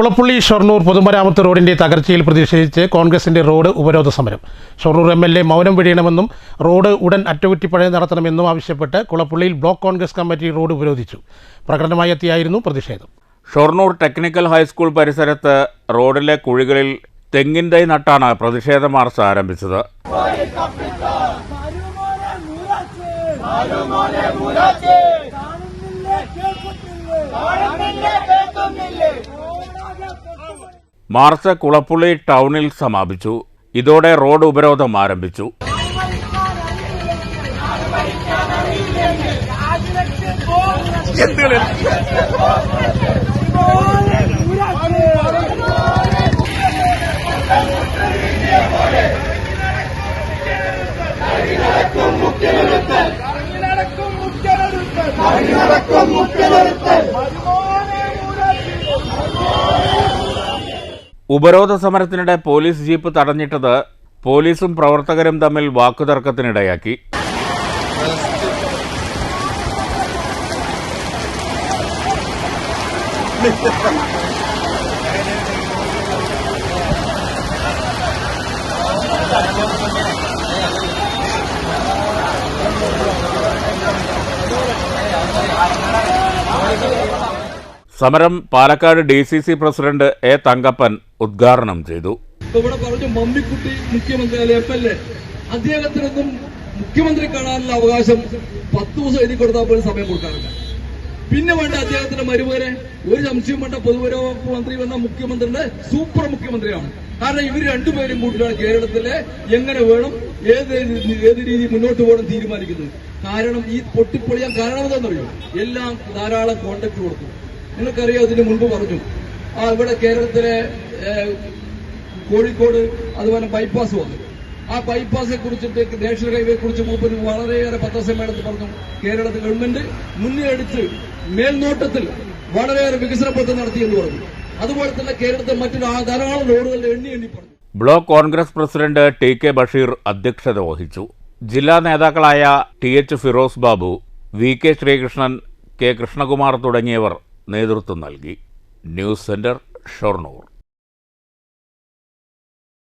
കുളപ്പുള്ളി ഷൊർണൂർ പൊതുമരാമത്ത് റോഡിന്റെ തകർച്ചയിൽ പ്രതിഷേധിച്ച് കോൺഗ്രസിന്റെ റോഡ് ഉപരോധ സമരം. ഷൊർണൂർ എം എൽ എ മൗനം വെടിയണമെന്നും റോഡ് ഉടൻ അറ്റകുറ്റിപ്പണി നടത്തണമെന്നും ആവശ്യപ്പെട്ട് കുളപ്പുള്ളിയിൽ ബ്ലോക്ക് കോൺഗ്രസ് കമ്മിറ്റി റോഡ് ഉപരോധിച്ചു. പ്രകടനമായി എത്തിയായിരുന്നു പ്രതിഷേധം. ഷൊർണൂർ ടെക്നിക്കൽ ഹൈസ്കൂൾ പരിസരത്ത് റോഡിലെ കുഴികളിൽ തെങ്ങിൻ തൈ നട്ടാണ് പ്രതിഷേധ മാർച്ച് ആരംഭിച്ചത്. മാർച്ച് കുളപ്പുള്ളി ടൗണിൽ സമാപിച്ചു. ഇതോടെ റോഡ് ഉപരോധം ആരംഭിച്ചു ഉപരോധ സമരത്തിനിടെ പോലീസ് ജീപ്പ് തടഞ്ഞിട്ടത് പോലീസും പ്രവർത്തകരും തമ്മിൽ വാക്കുതർക്കത്തിനിടയാക്കി. സമരം Palakkad D C C president A Thankappan ഉദ്ഘാടനം ചെയ്തു. ഇവിടെ പറഞ്ഞു മമ്മിക്കുട്ടി മുഖ്യമന്ത്രി അല്ലെ എം എൽ എ. അദ്ദേഹത്തിനൊന്നും മുഖ്യമന്ത്രി കാണാനുള്ള അവകാശം പത്ത് ദിവസം എഴുതി കൊടുത്താൽ പോലും സമയം കൊടുക്കാറില്ല. പിന്നെ വേണ്ട അദ്ദേഹത്തിന്റെ മരുമകനെ ഒരു സംശയം വേണ്ട പൊതുവകുപ്പ് മന്ത്രി വന്ന മുഖ്യമന്ത്രിയുടെ സൂപ്പർ മുഖ്യമന്ത്രിയാണ്. കാരണം ഇവർ രണ്ടുപേരും കൂട്ടിയാണ് കേരളത്തിലെ എങ്ങനെ വേണം ഏത് ഏത് രീതി മുന്നോട്ട് പോകണം തീരുമാനിക്കുന്നത്. കാരണം ഈ പൊട്ടിപ്പൊളിയാൻ കാരണം എന്താണെന്നറിയോ? എല്ലാം ധാരാളം കോണ്ടാക്ട് കൊടുത്തു. നിങ്ങൾക്കറിയാം ഇതിന് മുൻപ് പറഞ്ഞു. ആ ഇവിടെ കേരളത്തിലെ കോഴിക്കോട് അതുപോലെ ബൈപ്പാസ് വന്നു. ആ ബൈപ്പാസിനെ കുറിച്ചിട്ട് നാഷണൽ ഹൈവേ കുറിച്ച് മൂപ്പര് വളരെയേറെ പത്രസമ്മേളനത്തിൽ പറഞ്ഞു. കേരളത്തിൽ ഗവൺമെന്റ് മുന്നിലെടുത്ത് മേൽനോട്ടത്തിൽ വളരെയേറെ വികസന പദ്ധതി നടത്തിയെന്ന് പറഞ്ഞു. അതുപോലെ തന്നെ കേരളത്തിൽ മറ്റൊരു ധാരാളം റോഡുകളുടെ എണ്ണി എണ്ണി പറഞ്ഞു. Block Congress president T K Basheer അധ്യക്ഷത വഹിച്ചു. ജില്ലാ നേതാക്കളായ T H Firoz Babu V K Sreekrishnan K Krishnakumar തുടങ്ങിയവർ നേതൃത്വം നൽകി. News centre Shoranur.